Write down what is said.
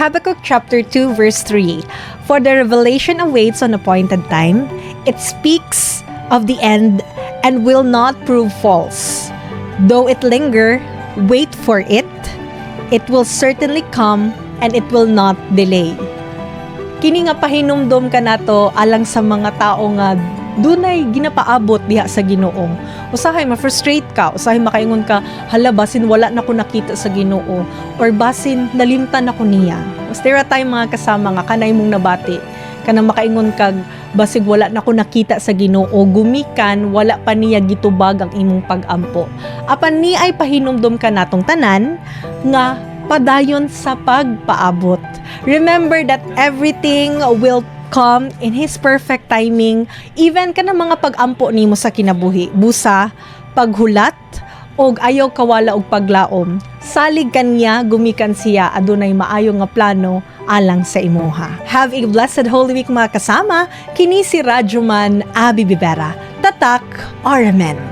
Habakkuk chapter 2 verse 3. For the revelation awaits on appointed time. It speaks of the end and will not prove false. Though it linger, wait for it. It will certainly come and it will not delay. Kini nga pahinumdom ka nato alang sa mga tao nga dunay ginapaabot diha sa Ginoong. Usahay ma-frustrate ka, usahay makaingon ka, hala basin wala na ko nakita sa Ginoo or basin nalimtan ako niya. Was there a time mga kasama nga kanay mong nabati kanang makaingon kag basig wala na ko nakita sa Ginoo gumikan wala pa niya gitubag ang imong pag-ampo. Apan ni ay pahinumdom ka natong tanan nga padayon sa pagpaabot. Remember that everything will come in His perfect timing, even ka ng mga pag-ampo nimo sa kinabuhi. Busa, paghulat, og ayaw kawala og paglaom. Salig kanya, gumikan siya, adunay maayo nga plano alang sa imuha. Have a blessed Holy Week mga kasama. Kini si Radyoman Abi Bibera. Tatak, Amen.